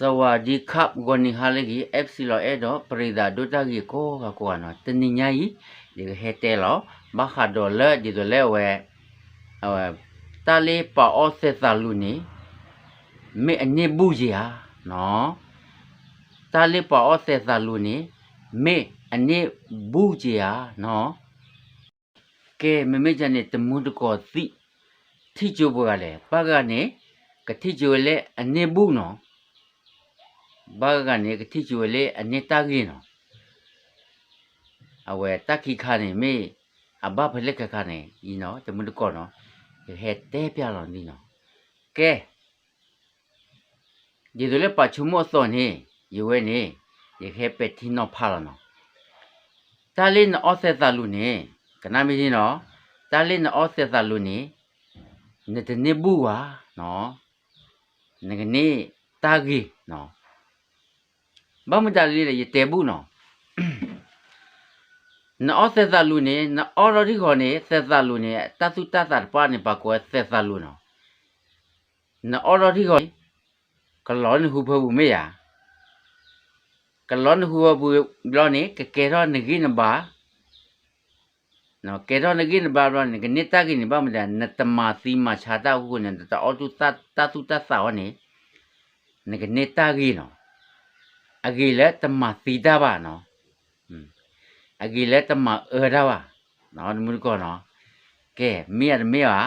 สวัสดีครับวันนี้ฮาเลกีเอฟซีโลเอดอปริดาดุตากีโกกะกวานอตนิญายีဒီဟဲတဲလောဘခါဒေါ်လာဒီဒလဲဝဲအဝတာလီပါအော့ဆက်သလူနီမေအနေဘူးကြီးဟာနော်တာလီပါအော့ဆက်သလူနီမေအနေဘူးကြီးဟာနော်ကဲမမေချန်နဲ့တမှုတကောသိထိကျိုးပေါ်ကလည်းပကနေကတိကျိုးလေအနေဘူးနော် baga ne ka ti chuele ane ta gi no awe ta ki kha ne me aba phale ka kha ne yi no te mu ko no he te pya lo ni no ke di do le pa chu mo so ni yu we ni ye he pe ti no pha lo no ta le no o se ta lu ni kana mi ni no ta le no o se ta lu ni ne te ne bu wa no ne ne ta gi no ဘာမတလေးလေတဲဘူးနော်နော်ဆက်သလူနေနော်အော်ရဒီခေါ်နေဆက်သလူနေတသုတသပါနေပါကွယ်ဆက်သလူနော်နော်အော်ရဒီခေါ်ကလောနဟုဖဘူးမေယာကလောနဟုဘူးလောနေကကဲတော့ငကိနဘာနော်ကဲတော့ငကိနဘာလောနေကနေတကိနေဘာမတနတမသီမခြာတာဟုနေတအောတုတတသုတသဝနေငကနေတကိနော် အဂီလက်တမသီတာပါနော်อืมအဂီလက်တမအေရာပါနော်ဒီမူကောနော်ကဲမိရမေဟာ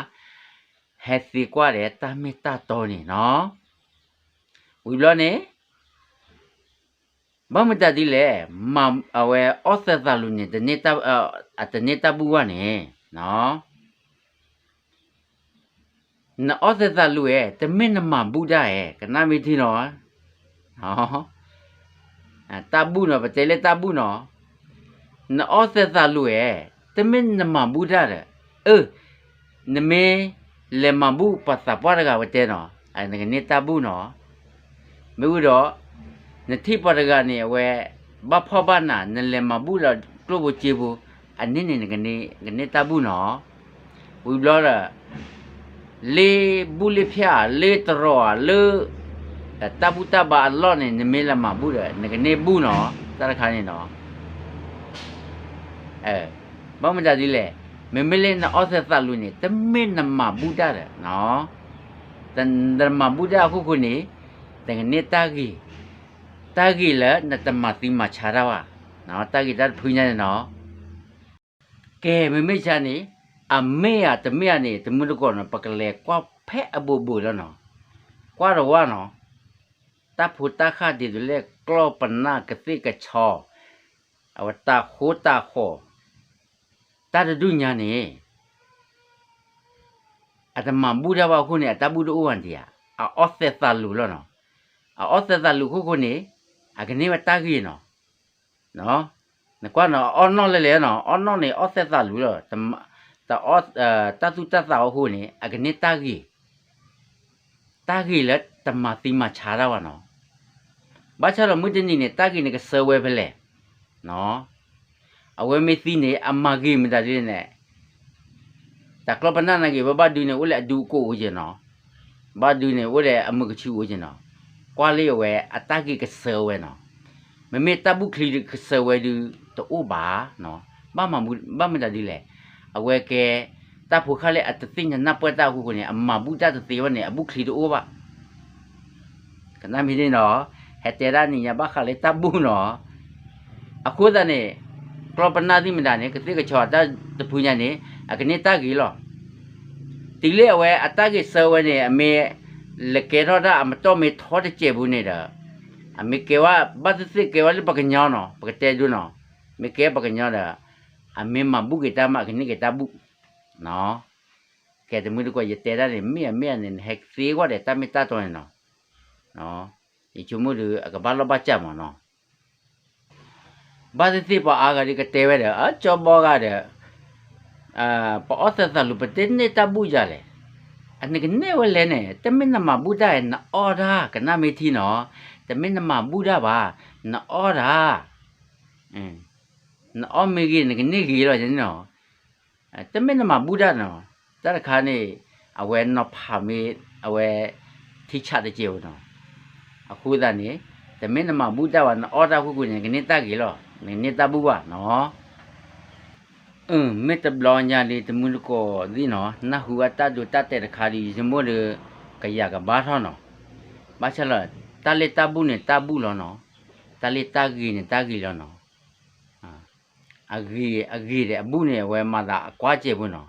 ဟက်စီကွာတဲ့တမေတတော်နေနော်ဝီလောနေဘာမတတိလေမမ်အဝဲအော့သက်သလူနေတနေတာအတနေတာဘူးဝနေနော်နော်အော့သက်သလူရဲ့တမင်းနမဘုဒ္ဓရဲ့ကနာမီတီနော်နော် tabu no pachele tabu no na ose sa lu e temin na ma bu da de e na me le ma bu pa sa pa da ga wa te no ai na ni tabu no me u do na thi pa da ga ni we ba pho ba na na le ma bu la klo bo che bo a ni ni ga ni ga ni tabu no u lo da le bu le phya le tro le တပုတဘာအလော့နဲ့နမေလမှာဘူးတယ်ငကနေဘူးနော်တရခါနေနော်အဲဘာမှကြည်လေမမလေးနော်အော့ဆက်သလူနေတမင်းနမဘူးတာတယ်နော်တန်ဒမဘူးတာခုခုနေတငနေတာကြီးတာကြီးလဲနတမသီမှာခြားတာပါနော်တာကြီးတဖူးနေနော်ကဲမမေချာနေအမေရတမေရနေတမလို့ကောနော်ပကလေကွာဖဲအဘူဘူလောနော်ကွာတော့ဝါနော် ตาผูตาข้าดีดูเลกกลอปนากระติกระชออวตาโคตาโคตาดูญานี่อาตมาบูดาวาคุณเนี่ยตาบูดูวันเดียอาออสเซซาลูแล้วเนาะอาออสเซซาลูคุคุณเนี่ยอากันนี่ว่าตากีเนาะเนาะนกว่าเนาะออนนอนเลยเลยเนาะออนนอนเนี่ยออสเซซาลูแล้วตาตาออสเอ่อตาตุตาสาวคุณเนี่ยอากันนี่ตากีตากีแล้ว မေသိနေအမဂိမတရင်းနဲ့တကလပနာနကေဘဘဒူနေဦးလေအဒူကိုဦးကျင်နော်ဘာဒူနေဦးလေအမကချူဦးကျင်နော်ကွာလေးဝဲအတကိကဆဝဲနော်မမေတပုခလီကဆဝဲဒူတိုးပါနော်ဘာမမဘာမတဒီလေအဝဲကဲတဖို့ခါလေအတသိညာနပွက်တာခုကနေအမဘူးတတသေးဝနဲ့အပုခလီတိုးပါ ကနမီနေနော်ဟက်တေရာနိညာဘခလေတဘူးနော်အခုတည်းနေကလပနာတိမတာနေကတိကချောတာတပူညာနေအကနေတကြီးလောတီလေဝဲအတကြီးဆဝဲနေအမေလကေရောတာအမတော်မေထောတဲ့ကျေဘူးနေတာအမေကေဝဘတ်စစ်ကေဝလပကညောနော်ပကတဲဒူနော်မေကေပကညောတာအမေမဘူးကေတမကနေကေတဘူးနော်ကဲတမှုတကွရတဲတာနေမြေမြေနေဟက်စီကွာတဲ့တမတတော်နေနော် နော်ဒီချုံမှုတွေကဘာလဘကြမှာနော်ဘာတိပါအာဂရီကတဲဝဲတယ်အချောဘောကတဲ့အာပေါ်အသသလူပတင်းနေတဘူးကြလေအနကနေဝလဲနေတမင်နမဘုဒ္ဓရဲ့အော်ဒါကနမေတီနော်တမင်နမဘုဒ္ဓပါနော်ဒါအင်းနော်မေကြီးငနေကြီးတော့ကျင်းနော်တမင်နမဘုဒ္ဓနော်တရခါနေအဝဲနော်ဖာမေအဝဲထိချတဲ့ကျေနော် အခုဒါနေတမင်းနမဘူးတာဝနအော်တာခုခုနေကနေတကြီးလောနေနေတဘူးပါနော်အင်းမေတ္တဘလောညာလေးတမှုလကောဒီနော်နဟူအတတ်တို့တတ်တဲ့ခါဒီဇမိုးလေကရကဘာထောနော်ဘာချလာတလေတဘူးနေတဘူးလောနော်တလေတကြီးနေတကြီးလောနော်အာအဂီအဂီတဲ့အဘူးနေဝဲမတာအကွာကျဘူးနော်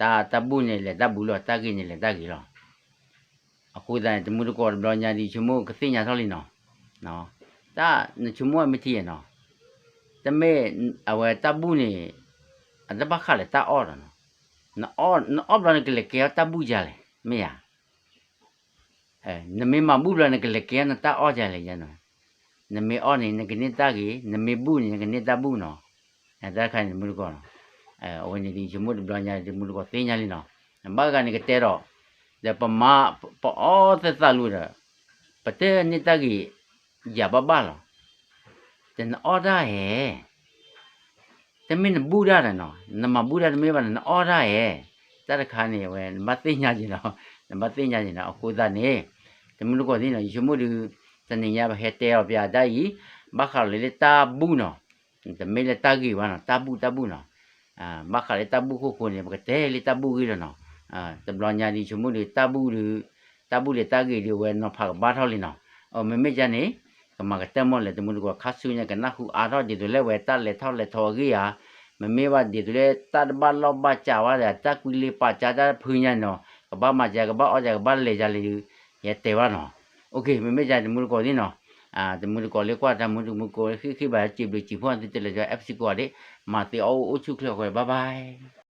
တာတဘူးနေလေတဘူးလောတကြီးနေလေတကြီးလော အခုတည်းတမှုတကောဘလောညာဒီချမို့ကသိညာဆောက်လိနော်နော်ဒါချမို့မတိရနော်တမဲအဝဲတဘူးနေအတဘခလေတာအော်နော်နော်နော်ဘလနကလေကေတဘူးကြလေမေယာအဲနမေမဘူးဘလနကလေကေနတာအော်ကြလေရနော်နမေအော်နေနကနေတကြီးနမေဘူးနေကနေတဘူးနော်အဲဒါခိုင်မှုတကောနော်အဲအဝဲနေဒီချမို့ဘလောညာဒီမှုတကောသိညာလိနော်ဘာကနေကတဲတော့ de pama po o te salura pate ni tagi ya baba lo ten order he te min buddha da no na ma buddha de me ba na order he ta da kha ni we ma ti nya jin no ma ti nya jin no ko da ni te min ko ni no yu mu du te ni ya ba he te o pya da yi ba kha le le ta bu no te me le tagi wa no ta bu ta bu no à ba kha le ta bu ko ko ni ba te le ta bu gi no အာတဘလညာ 아 더블라냐리 주문이 따부르 따부레 따게리 왜너 파가 바탈리나 어 메메자니 그마가 때문에 드문고 카수냐 가나후 아라디도레 왜 딸레 탈레 토기야 메메바 디도레 따르발로 바자와다 따꾸리 바자다 푸냐노 바마 자가바 어자가 발레 자리 예테와노 오케이 메메자 드문고 디노 အာတမုဒကောလေးကွာတမုဒမုကောခိခိဘာကြည့်လို့ကြည့်ဖို့တတလေကြ FC ကွာလေမာတီအိုအိုချုခလောက်ခွဲဘိုင်ဘိုင်